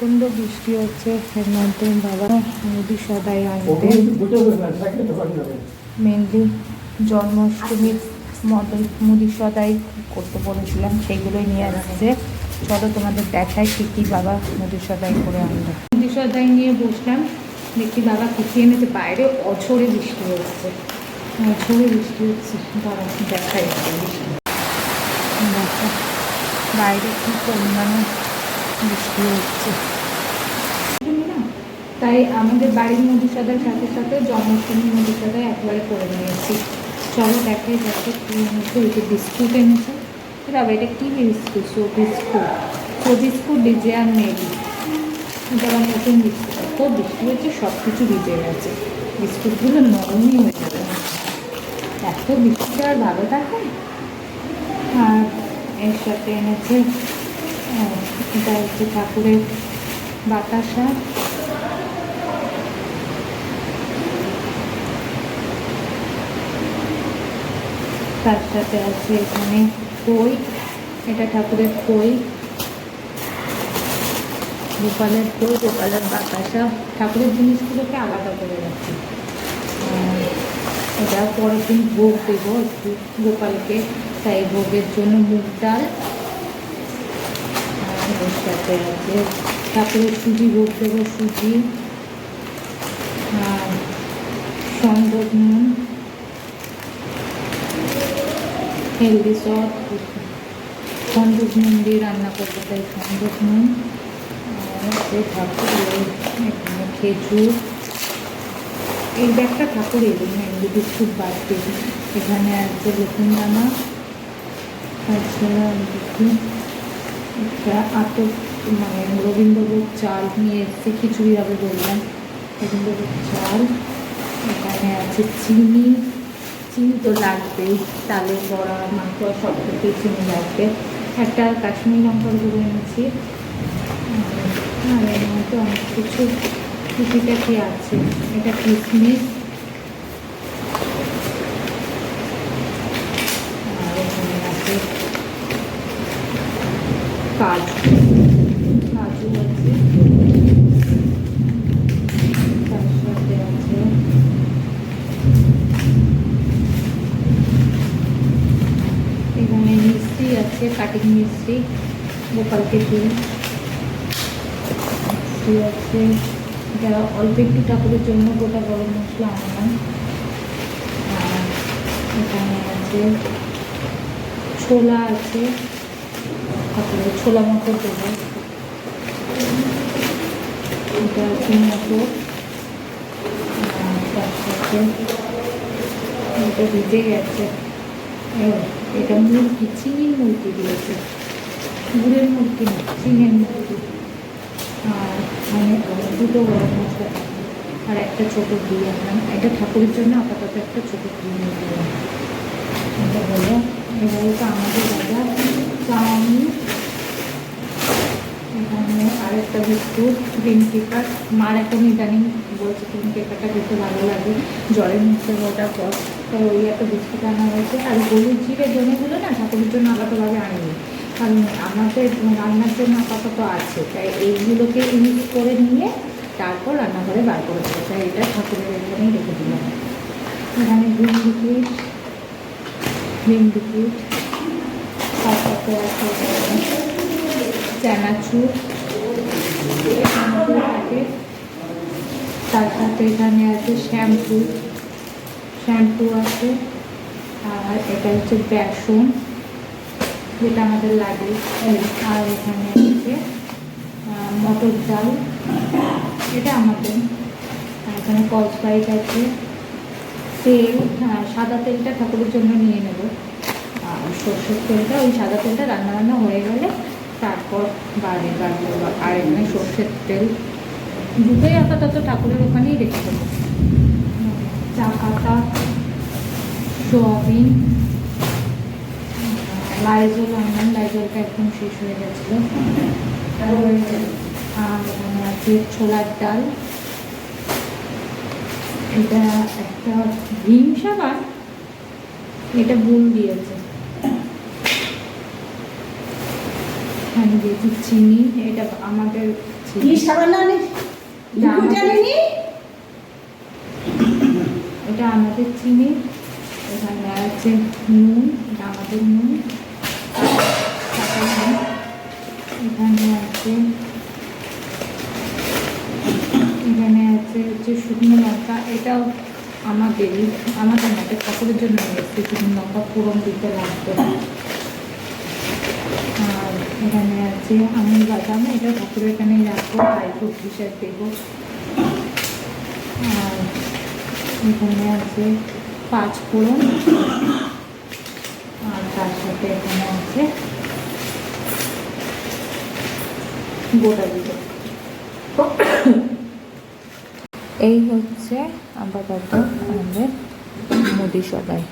প্রচণ্ড বৃষ্টি হচ্ছে এর মধ্যে বাবা মুদি সদাই আনতে। মেনলি জন্মাষ্টমীর মতো মুদি সদাই করতে বলেছিলাম সেইগুলোই নিয়ে আসছে। চলো তোমাদের দেখাই কী কী বাবা মুদি সদাই করে আনলো। মুদি সদাই নিয়ে বসলাম দেখি বাবা কী কী এনেছে। বাইরে অঝরে বৃষ্টি হচ্ছে। অঝরে বৃষ্টি হচ্ছে। বাবা দেখাই বৃষ্টি। বাইরে কী পরিমাণে বৃষ্টি হচ্ছে। তাই আমাদের বাড়ির মুদি সাদার সাথে সাথে জন্মাষ্টমীর মুদি সাদা একবারে করে নিয়েছি চলো দেখাই দেখো কী যে বিস্কুট এনেছে। এটা এটা কী biscuit? So biscuit. So biscuit DJ আর মেরি। এটা নতুন বিস্কুট এত বৃষ্টি হচ্ছে সব কিছু ভিজে গেছে। বিস্কুটগুলো নরমই হয়ে যাবে। এত বৃষ্টি আর ভালো থাকে? আর এর সাথে এনেছে এটা হচ্ছে ঠাকুরের বাতাসা। সাথে আছে এখানে। কই? এটা ঠাকুরের কই? গোপালের কই? গোপালের বাতাসা। ঠাকুরের জিনিসগুলোকে আলাদা করে রাখি। এটা পরের দিন ভোগ দেবো একটু গোপালকে। তাই ভোগের জন্য মুগ ডাল সাথে আছে। ঠাকুরের সুজি, ভোগ দেবো সুজি। আর সম্ভব নুন হেলদি সস সন্দুক নুন দিয়ে রান্না করতে চাই সন্দুক নুন। আর এখানে খেজুর। এই ব্যাগটা ঠাকুরের মেনলি বিস্কুট বাদ দিয়ে এখানে আছে লক্ষ্মী দানা তাছাড়া একটা আতপ মানে রবীন্দ্রভোগ চাল নিয়ে এসেছি, খিচুড়ি হবে বললাম। রবীন্দ্রভোগ চাল। এখানে আছে চিনি। চিনি তো লাগবেই তালের বড়া, মাংস সব কিছুই চিনি লাগবে। একটা কাশ্মীর লঙ্কার গুঁড়ো এনেছি। আর এর মধ্যে অনেক কিছু টুকিটাকি আছে। এটা কিশমিশ কাজু। কাটিং মিষ্টি গোপালকে মিষ্টি আছে এটা অল্প একটু ঠাকুরের জন্য গোটা গরম মশলা আনলাম এখানে আছে ছোলা আছে ঠাকুরের ছোলা মতো দেবো এটা আছে মতো আর তার এটা ভিজে গেছে এটা মুরগি চিনির মুরগি দিয়েছে গুড়ের মুরগি না চিনের মুরগি আর মানে দুটো গরম মশলা আর একটা ছোটো ঘি আনলাম। এটা ঠাকুরের জন্য আপাতত একটা ছোটো নিয়ে দিলাম এটা হলো, এবারে তো আমাদের দাদা চাউমিন। এখানে আরেকটা বিস্কুট গ্রিন পেপার মার এখন ইদানিং বলছে গ্রিন পেপারটা খেতে ভালো লাগে। জলের মধ্যে পর তো ওই একটা বিস্কুট আনা হয়েছে। আর হলুদ জিরে জমিগুলো না ঠাকুরের জন্য আলাদাভাবে আনিনি। কারণ আমাদের রান্নার জন্য আপাতত আছে। তাই এইগুলোকে ইউজ করে নিয়ে তারপর রান্নাঘরে বার করে দেবো। তাই এটা ঠাকুরের এখানেই রেখে দিলাম। এখানে গ্রিন লিকুইড গ্রিন লিকুইড তার সাথে আছে চানাচুর তার সাথে এখানে আছে শ্যাম্পু। শ্যাম্পু আছে আর এটা হচ্ছে বেসন যেটা আমাদের লাগে। আর এখানে আহ, মটর ডাল এটা আমাদের। এখানে কসবাইট আছে। তেল হ্যাঁ সাদা তেলটা ঠাকুরের জন্য নিয়ে নেব। আর সর্ষের তেলটা ওই সাদা তেলটা রান্না বান্না হয়ে গেলে তারপর বাড়ি করব আর এখানে সর্ষের তেল। দুটোই আপাতত ঠাকুরের ওখানেই রেখে দেবো। চা পাতা সোয়াবিন। লাইজল আনলাম লাইজলটা একদম শেষ হয়ে গেছিল। আর আছে ছোলার ডাল। এটা একটা ভীম সাবান এটা বুল দিয়েছে। এখানে দিয়েছি চিনি এটা আমাদের কি সাবান এটা আমাদের চিনি। এখানে আছে নুন আমাদের নুন এখানে আছে এখানে আছে হচ্ছে শুকনো লঙ্কা এটাও আমাদেরই আমাদের মতে কাপড়ের জন্য নিয়ে শুকনো লঙ্কা ফোড়ন দিতে লাগবে আর এখানে আছে আমুল বাদাম এটা ঠাকুরের এখানে রাখব ড্রাই ফ্রুট দেবো আর এখানে আছে পাঁচ ফোড়ন। আর তার সাথে এখানে আছে গোটা দিতে এই হচ্ছে আপাতত আমাদের মুদি সদাই।